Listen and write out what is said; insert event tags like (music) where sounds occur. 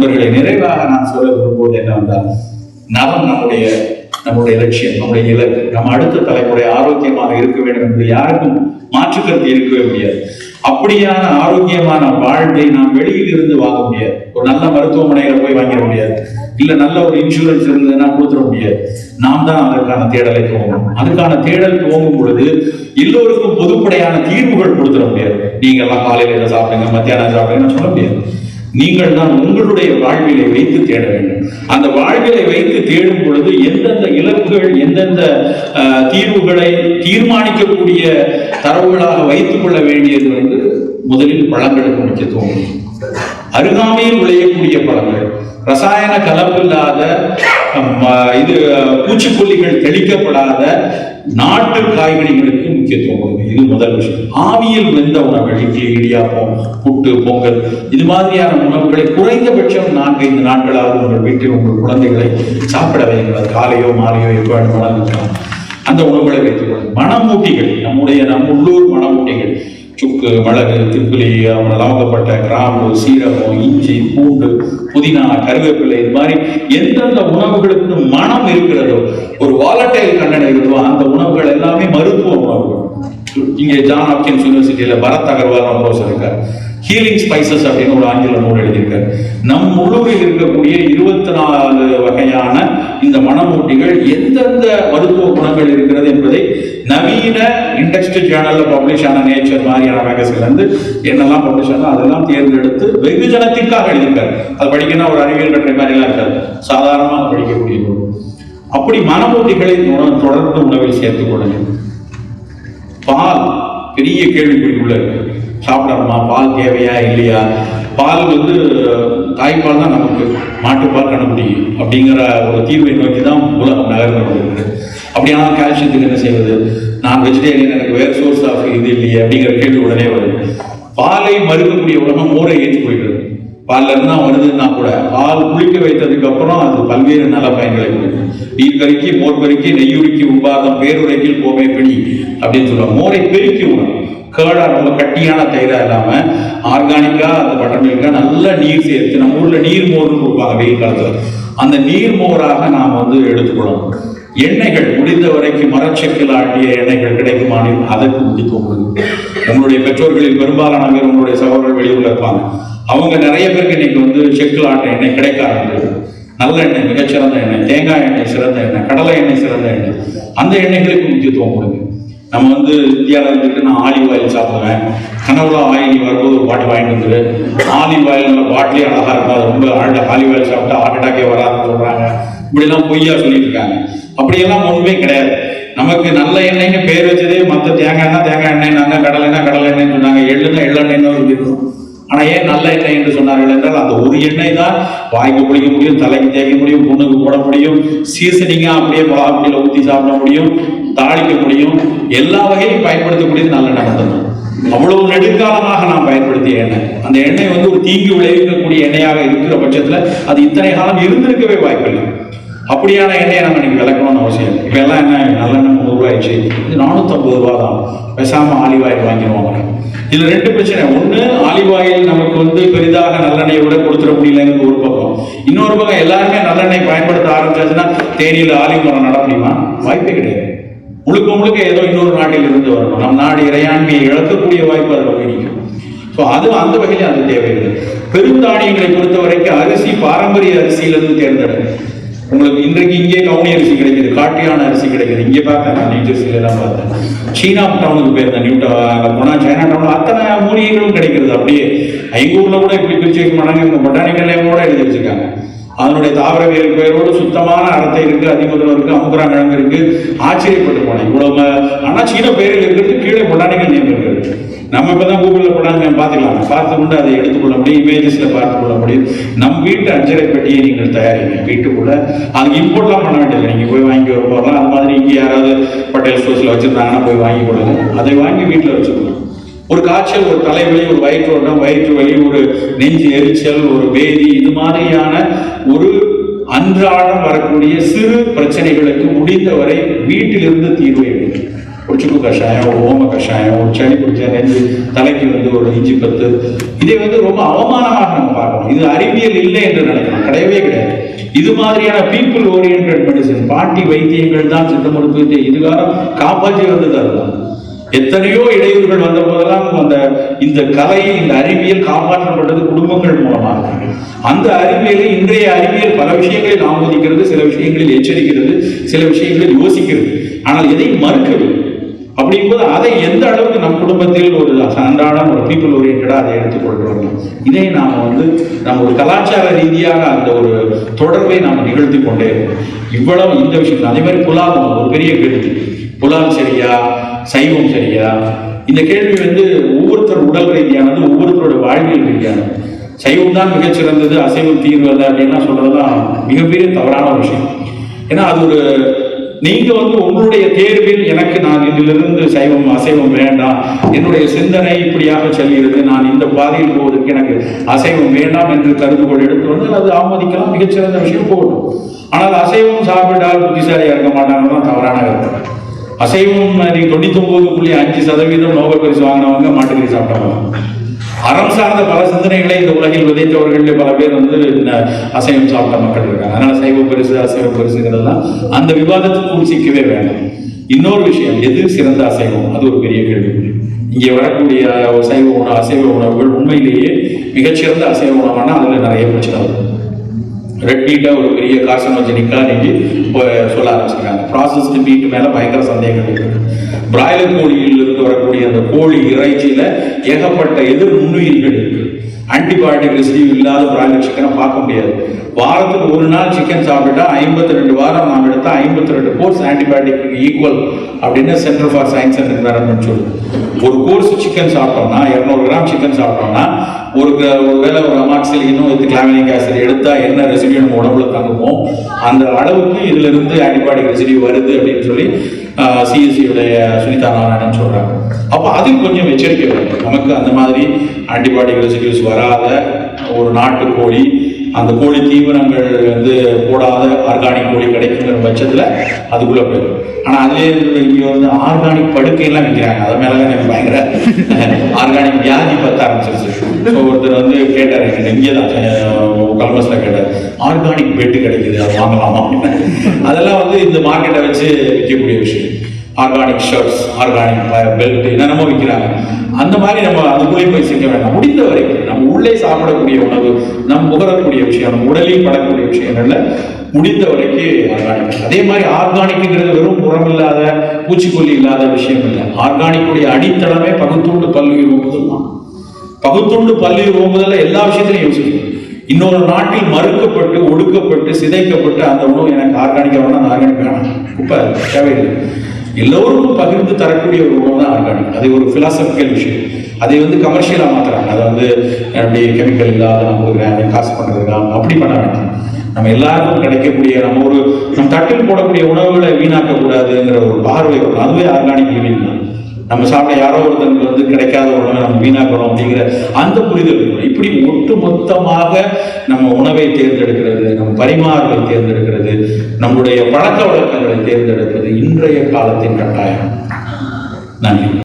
நண்பர்களை நிறைவாக நான் சொல்ல விரும்புவது என்னவென்றால் நலம் நம்முடைய நம்முடைய லட்சியம் நம்முடைய இலக்கு. நம்ம அடுத்த தலைமுறை ஆரோக்கியமாக இருக்க வேண்டும் என்று யாருக்கும் மாற்று கருத்து இருக்கவே முடியாது. அப்படியான ஆரோக்கியமான வாழ்வை நாம் வெளியில் இருந்து வாங்க முடியாது. ஒரு நல்ல மருத்துவமனையில போய் வாங்கிட முடியாது. இல்ல நல்ல ஒரு இன்சூரன்ஸ் இருந்ததுன்னா கொடுத்துட முடியாது. நாம் தான் அதற்கான தேடலை துவங்கணும். அதுக்கான தேடல் துவங்கும் பொழுது எல்லோருக்கும் பொதுப்படையான தீர்வுகள் கொடுத்துட முடியாது. நீங்க எல்லாம் காலையில சாப்பிடுங்க மத்தியானம் சாப்பிடுங்கன்னு சொல்ல முடியாது. நீங்கள் தான் உங்களுடைய வாழ்விலை வைத்து தேட வேண்டும். அந்த வாழ்விலை வைத்து தேடும் பொழுது எந்தெந்த இலக்குகள் எந்தெந்த தீர்வுகளை தீர்மானிக்கக்கூடிய தரவுகளாக வைத்துக் கொள்ள வேண்டியது வந்து முதலில் பழங்களுக்கு முக்கியத்துவம் அருகாமையில் விளையக்கூடிய பழங்கள். ரசாயன கலப்பில்லாத அம், இது பூச்சிக்கொல்லிகள் தெளிக்கப்படாத நாட்டு காய்கறிகளுக்கு முக்கியத்துவம் கொடுக்கும் இது முதல் விஷயம். ஆவியில் வெந்த உணவுகள் இட்லி இடியாப்பம் புட்டு பொங்கல் இது மாதிரியான உணவுகளை குறைந்தபட்சம் நான்கு ஐந்து நாட்களாவது உங்கள் வீட்டில் உங்கள் குழந்தைகளை சாப்பிட வைங்கள் காலையோ மாலையோ எப்போ வேணுமானாலும் இருக்கலாம் அந்த உணவுகளை வைத்துக் கொள்ளுங்கள். மணமூட்டிகள் நம்முடைய நம் உள்ளூர் மணமூட்டிகள் சுக்கு மிளகு திப்பிலி அப்புறம் கிராம்பு சீரகம் இஞ்சி பூண்டு புதினா கருவேப்பிலை இது மாதிரி எந்தெந்த உணவுகளுக்கு மனம் இருக்கிறதோ ஒரு வாலட்டைல் கண்டன இருக்குதோ அந்த உணவுகள் எல்லாமே மருத்துவ உணவுகள் இங்கே ஜான் ஆப்கின்ஸ் யூனிவர்சிட்டியில பரத் அகர்வால் ப்ரொஃபசர் இருக்கார். ஹீலிங் ஸ்பைசஸ் அப்படின்னு ஒரு ஆங்கில நூல் எழுதியிருக்காரு. நம் உள்ளூரில் இருக்கக்கூடிய இருபத்தி நாலு வகையான இந்த மணமூட்டிகள் எந்தெந்த மருத்துவ குணங்கள் இருக்கிறது என்பதை நவீன இண்டெக்ஸ்ட் ஜேர்னல்ல பப்ளிஷ் ஆன நேச்சர் மாதிரியான மேகசின்ல இருந்து என்னெல்லாம் பப்ளிஷ் ஆனோ அதெல்லாம் தேர்ந்தெடுத்து வெகுஜனத்திற்காக எழுதியிருக்காரு. அது படிக்கணும் ஒரு அறிவியல் கட்டுரை மாதிரி எல்லாம் இருக்காது சாதாரணமாக படிக்கக்கூடிய அப்படி மனமூட்டிகளை தொடர்ந்து உணவில் சேர்த்துக் கொள்ளுங்கள் பால் பெரிய கேள்விக்குறிக்குள்ள சாப்பிடணுமா? பால் தேவையா? இல்லையா? பால் வந்து தாய்ப்பால் தான் நமக்கு மாட்டுப்பால் கண்டுபிடி அப்படிங்கிற ஒரு தீர்வை நோக்கி தான் உலகம் நகர்ந்து கொண்டிருக்கு அப்படியானா கால்சியத்துக்கு என்ன செய்வது? நான் வெஜிடேரியன் எனக்கு வேறு சோர்ஸ் ஆஃப் இது இல்லையே அப்படிங்கிற கேள்வி உடனே வருது. பாலை மறுக்கக்கூடிய உலகம் மோரை ஏற்றி போயிடுது. பால்ல இருந்து தான் வருதுன்னா கூட பால் குளிக்க வைத்ததுக்கு அப்புறம் அது பல்வேறு நல பயன்களை கொடுக்கும். நீர் கருக்கி மோர் கருக்கி நெய்யுருக்கி உபாதம் பேருரைக்கில் போவே பிணி அப்படின்னு சொல்லுவாங்க. மோரை பெருக்கி விடும் கேடா ரொம்ப கட்டியான தயிரா இல்லாம ஆர்கானிக்கா அந்த பட்டர் மில்கா நல்ல நீர் சேர்த்து நம்ம ஊர்ல நீர் மோர்னு கொடுப்பாங்க வெயில் காலத்துல. அந்த நீர் மோராக நாம் வந்து எடுத்துக்கொள்ளணும். எண்ணெய்கள் முடிந்த வரைக்கும் மரச்செக்கில் ஆட்டிய எண்ணெய்கள் கிடைக்குமானில் அதற்கு முக்கியத்துவம் கொடுங்க உங்களுடைய பெற்றோர்களில் பெரும்பாலான பேர் உங்களுடைய சகோதரர் வெளியூர்ல இருப்பாங்க. அவங்க நிறைய பேருக்கு இன்னைக்கு வந்து செக்கில் ஆட்ட எண்ணெய் கிடைக்க நல்ல எண்ணெய் மிகச்சிறந்த எண்ணெய் தேங்காய் எண்ணெய் சிறந்த எண்ணெய் கடலை எண்ணெய் சிறந்த எண்ணெய். அந்த எண்ணெய்களுக்கு முக்கியத்துவம் கொடுங்க நம்ம வந்து இந்தியாவில் இருந்துட்டு நான் ஆலிவ் ஆயில் சாப்பிடுவேன். கனவுல ஆயில் நீ வரும்போது ஒரு பாட்டில் வாங்கிட்டு வந்துரு ஆலிவ் ஆயில் பாட்டிலே அழகா இருக்கும். அது ரொம்ப ஆலிவ் ஆயில் சாப்பிட்டா ஹார்ட் அட்டாக்கே வராதுன்னு சொல்கிறாங்க இப்படிலாம் பொய்யா சொல்லிட்டு இருக்காங்க அப்படியெல்லாம் ஒன்றுமே கிடையாது. நமக்கு நல்ல எண்ணெய்னு பேர் வச்சதே மற்ற தேங்காய்னா தேங்காய் எண்ணெய்னாங்க கடலைனா கடலை எண்ணெய்னு சொன்னாங்க. எள்ளுனா எள்ளெண்ணெய்னு சொல்லியிருக்கோம். ஆனால் ஏன் நல்ல எண்ணெய் என்று சொன்னார்கள் என்றால் அந்த ஒரு எண்ணெய் தான் வாய்க்கு குளிக்க முடியும் தலைக்கு தேய்க்க முடியும் பொண்ணுக்கு போட முடியும் சீசனிங்காக அப்படியே மிளகாப்பிடியில ஊற்றி சாப்பிட முடியும் தாளிக்க முடியும். எல்லா வகையும் பயன்படுத்தக்கூடியது நல்லெண்ணெய் மட்டும்தான். அவ்வளவு நெடுங்காலமாக நாம் பயன்படுத்திய எண்ணெய். அந்த எண்ணெய் வந்து ஒரு தீங்கு விளைவிக்கக்கூடிய எண்ணெயாக இருக்கிற பட்சத்துல அது இத்தனை காலம் இருந்திருக்கவே வாய்ப்பில்லை. அப்படியான எண்ணெயை நம்ம இன்னைக்கு விளக்கணும்னு அவசியம் இப்போ இப்ப எல்லாம் என்ன நல்லெண்ணெய் நூறு ரூபாய்ச்சு. இது நானூத்தம்பது ரூபா தான் பேசாம ஆலிவ் ஆயில் வாங்கிடுவாங்க இதுல ரெண்டு பிரச்சனை. ஒண்ணு ஆலிவ் ஆயில் நமக்கு வந்து பெரிதாக நல்லெண்ணெயை விட கொடுத்துட முடியலங்கிறது ஒரு பக்கம். இன்னொரு பக்கம் எல்லாருமே நல்லெண்ணெய் பயன்படுத்த ஆரம்பிச்சாச்சுன்னா தேனியில் ஆலிவ் மரம் நட முடியுமா? வாய்ப்பே கிடையாது. முழுக்க முழுக்க ஏதோ இன்னொரு நாட்டில் இருந்து வரணும். நம் நாடு இறையாண்மையை இழக்கக்கூடிய வாய்ப்பு அதில் அமைக்கும் ஸோ அது அந்த வகையில் அது தேவையில்லை. பெருந்தானியங்களை பொறுத்த வரைக்கும் அரிசி பாரம்பரிய அரிசியிலிருந்து தேர்ந்தெடு. உங்களுக்கு இன்றைக்கு இங்கே கவுனி அரிசி கிடைக்குது காட்டியான அரிசி கிடைக்குது. இங்கே பார்த்தேன் நான் நியூ ஜெர்சில எல்லாம் பார்த்தேன். சீனா டவுனுக்கு போயிருந்தேன் நியூ அங்கே போனால் சைனா டவுன் அத்தனை மூலிகைகளும் கிடைக்கிறது. அப்படியே எங்க கூட இப்படி பிரிச்சு வைக்க மாட்டாங்க இவங்க பொட்டானிக்கல் கூட எழுதி வச்சிருக்காங்க. அதனுடைய தாவரவியல் பெயரோடு சுத்தமான அறத்தை இருக்கு அதிமுதல் இருக்கு அமுக்குறாங்கிழங்கு இருக்கு ஆச்சரியப்பட்டு போனேன். இவ்வளவு ஆனா சீன பெயரில் இருக்கிறது கீழே பொட்டானிக்கல் நேம் இருக்கு நம்ம இப்பதான் கூகுளில் பொட்டானிக்கல் பார்த்துக்கலாம். பார்த்து கொண்டு அதை எடுத்துக்கொள்ள முடியும் இமேஜஸ்ல பார்த்து கொள்ள முடியும். நம் வீட்டு அஞ்சரை பெட்டியை நீங்கள் தயாரிங்க. வீட்டுக்குள்ள அது இம்போர்ட்லாம் பண்ண வேண்டியது நீங்க போய் வாங்கி வர போகலாம் அது மாதிரி இங்கே யாராவது பட்டேல் ஸ்டோர்ஸ்ல வச்சிருந்தாங்கன்னா போய் வாங்கி கொடுங்க. அதை வாங்கி வீட்டில் வச்சுக்கணும். ஒரு காய்ச்சல் ஒரு தலைவலி ஒரு வயிற்றோட்டம் வயிற்று வலி ஒரு நெஞ்சு எரிச்சல் ஒரு பேதி இது மாதிரியான ஒரு அன்றாடம் வரக்கூடிய சிறு பிரச்சனைகளுக்கு முடிந்தவரை வீட்டிலிருந்து தீர்வு எடுங்க ஒரு சுக்கு கஷாயம் ஒரு ஓம கஷாயம் ஒரு சளி பிடிச்ச நெஞ்சு தலைக்கு வந்து ஒரு இஞ்சி பத்து. இதை வந்து ரொம்ப அவமானமாக நம்ம பார்க்கணும். இது அறிவியல் இல்லை என்று நினைக்கிறோம். கிடையவே கிடையாது. இது மாதிரியான பீப்புள் ஓரியன்ட் மெடிசன் பாட்டி வைத்தியங்கள் தான் சித்த மருத்துவத்தை இதுகாரம் காப்பாற்றி வந்தது அதுதான் எத்தனையோ இடையூறுகள் வந்த போதெல்லாம் அந்த இந்த கலை இந்த அறிவியல் காப்பாற்றப்பட்டது குடும்பங்கள் மூலமாக அந்த அறிவியலை இன்றைய அறிவியல் பல விஷயங்களில் ஆமோதிக்கிறது சில விஷயங்களில் எச்சரிக்கிறது சில விஷயங்களில் யோசிக்கிறது. ஆனால் எதை மறுக்கவில்லை? அப்படிங்கும்போது அதை எந்த அளவுக்கு நம் குடும்பத்தில் ஒரு அன்றாடம் ஒரு பீப்புள் ஓரியன்டாக அதை எடுத்துக்கொண்டு வரலாம் இதை நாம் வந்து நம்ம ஒரு கலாச்சார ரீதியாக அந்த ஒரு தொடர்பை நாம் நிகழ்த்தி கொண்டே இருக்கோம் இவ்வளவு இந்த விஷயம். அதே மாதிரி புலாவம் ஒரு பெரிய கேள்வி புலால் சரியா சைவம் சரியா? இந்த கேள்வி வந்து ஒவ்வொருத்தர் உடல் ரீதியானது ஒவ்வொருத்தரோட வாழ்வியல் ரீதியானது. சைவம் தான் மிகச்சிறந்தது அசைவம் தீர்வு அல்ல அப்படின்னா சொல்றதுதான் மிகப்பெரிய தவறான விஷயம். ஏன்னா அது ஒரு நீங்க வந்து உங்களுடைய தேர்வில் எனக்கு நான் இதிலிருந்து சைவம் அசைவம் வேண்டாம். என்னுடைய சிந்தனை இப்படியாக செல்கிறது. நான் இந்த பாதையில் போவதற்கு எனக்கு அசைவம் வேண்டாம் என்று கருதுகோள் எடுத்து வந்து அது ஆமோதிக்கலாம் மிகச்சிறந்த விஷயம் போகணும் ஆனால் அசைவம் சாப்பிட்டால் புத்திசாலியாக இருக்க மாட்டாங்கன்னா தவறான கருத்து. அசைவம் நீங்க தொண்ணூத்தி ஒன்பது புள்ளி அஞ்சு சதவீதம் நோபல் பரிசு வாங்கினவங்க மாட்டுக்கறி சாப்பிட்டவங்க. அறம் சார்ந்த பல சிந்தனைகளை இந்த உலகில் விதைத்தவர்கள் பல பேர் வந்து இந்த அசைவம் சாப்பிட்ட மக்கள் இருக்காங்க. அதனால சைவ பரிசு அசைவ பரிசுங்கிறதெல்லாம் அந்த விவாதத்துக்கு சிக்கவே வேண்டாம். இன்னொரு விஷயம் எது சிறந்த அசைவம்? அது ஒரு பெரிய கேள்வி இங்கே வரக்கூடிய சைவ உணவு அசைவ உணவுகள் உண்மையிலேயே மிகச்சிறந்த அசைவ உணவான அதில் ரெட் ஒரு பெரிய கார்சனோஜெனிக்கா நீங்க இப்போ சொல்ல ஆரம்பிச்சிருக்காங்க. ப்ராசஸ்டு மீட் மேல பயங்கர சந்தேகங்கள் இருக்கு. பிராய்லர் கோழியிலிருந்து வரக்கூடிய அந்த கோழி இறைச்சியில ஏகப்பட்ட எதிர் நுண்ணுயிர்கள் இருக்கு. ஆன்டிபயோட்டிக் இல்லாத பிராய்லர் சிக்கனை பார்க்க முடியாது. வாரத்துக்கு ஒரு நாள் சிக்கன் சாப்பிட்டா ஐம்பத்தி ரெண்டு வாரம் நாம் எடுத்தால் ஐம்பத்தி ரெண்டு கோர்ஸ் ஆன்டிபயோட்டிக் ஈக்குவல் அப்படின்னு centre for science and environment சொல்லுது. ஒரு கோர்ஸ் சிக்கன் சாப்பிட்டோம்னா இரநூறு கிராம் சிக்கன் சாப்பிட்டோம்னா ஒரு ஒரு வேளை ஒரு அமாக்சிலினும் வித் கிளாமினிக் ஆசிட் எடுத்தால் என்ன ரெசிடியூ நம்ம உடம்புல தங்குமோ அந்த அளவுக்கு இதிலிருந்து இருந்து ரெசிடியூ வருது அப்படின்னு சொல்லி சிஎஸ்சியுடைய சுனிதா நாராயணன் சொல்கிறாங்க அப்போ அதில் கொஞ்சம் எச்சரிக்கை வேண்டும் நமக்கு அந்த மாதிரி ஆன்டிபயோட்டிக் ரெசிடியூஸ் வராத ஒரு நாட்டு கோழி. அந்த கோழி தீவனங்கள் வந்து போடாத ஆர்கானிக் கோழி கிடைக்குங்கிற பட்சத்துல அதுக்குள்ள போயிடும். ஆனா அதுலேயே இங்க வந்து ஆர்கானிக் படுக்கையெல்லாம் விற்கிறாங்க அது மேல எனக்கு பயங்கர ஆர்கானிக் வியாதி பத்த ஆரம்பிச்சிருச்சு. ஸோ ஒருத்தர் வந்து கேட்டார் என்கிட்ட இங்கே தான் கல்மஸில் கேட்டார் ஆர்கானிக் பெட்டு கிடைக்குது அது வாங்கலாமா? (laughs) அதெல்லாம் வந்து இந்த மார்க்கெட்டை வச்சு விற்கக்கூடிய விஷயம். ஆர்கானிக் ஷர்ட்ஸ் ஆர்கானிக் பெல்ட் என்னென்னமோ விற்கிறாங்க அந்த மாதிரி நம்ம அதுக்குள்ளே போய் செய்ய வேண்டாம். முடிந்த வரைக்கும் நம்ம உள்ளே சாப்பிடக்கூடிய உணவு நம் முகரக்கூடிய விஷயம் நம்ம உடலில் படக்கூடிய விஷயங்கள்ல முடிந்த வரைக்கும் ஆர்கானிக் அதே மாதிரி ஆர்கானிக்ங்கிறது வெறும் புறமில்லாத பூச்சிக்கொல்லி இல்லாத விஷயம் இல்லை. ஆர்கானிக்குடைய அடித்தளமே பகுத்தூண்டு பல்லுயிர் ஓம்புதல் தான். பகுத்துண்டு பல்லுயிர் ஓம்புதல்ல எல்லா விஷயத்திலையும் யோசிக்கணும். இன்னொரு நாட்டில் மறுக்கப்பட்டு ஒடுக்கப்பட்டு சிதைக்கப்பட்டு அந்த உணவு எனக்கு ஆர்கானிக்காக வேணாம் ஆர்கானிக் வேணாம். இப்போ தேவையில்லை. எல்லோருக்கும் பகிர்ந்து தரக்கூடிய ஒரு உணவு தான் ஆர்கானிக். அது ஒரு பிலாசபிக்கல் விஷயம். அதை வந்து கமர்ஷியலாக மாற்றுறாங்க அதை வந்து அப்படி கெமிக்கல் இல்லாத நான் கொடுக்குறேன் காசு பண்ணுறதுக்காக அப்படி பண்ண வேண்டாம். நம்ம எல்லாருக்கும் கிடைக்கக்கூடிய நம்ம ஒரு நம்ம தட்டில் போடக்கூடிய உணவுகளை வீணாக்க கூடாதுங்கிற ஒரு பார்வை அதுவே ஆர்கானிக் லிவிங் தான். நம்ம சாப்பிட யாரோ ஒருத்தனுக்கு வந்து கிடைக்காத உணவை நம்ம வீணாக்கிறோம் அப்படிங்கிற அந்த புரிதல் இப்படி ஒட்டு மொத்தமாக நம்ம உணவை தேர்ந்தெடுக்கிறது நம்ம பரிமாறலை தேர்ந்தெடுக்கிறது நம்முடைய பழக்க வழக்கங்களை தேர்ந்தெடுப்பது இன்றைய காலத்தின் கட்டாயம். நன்றி.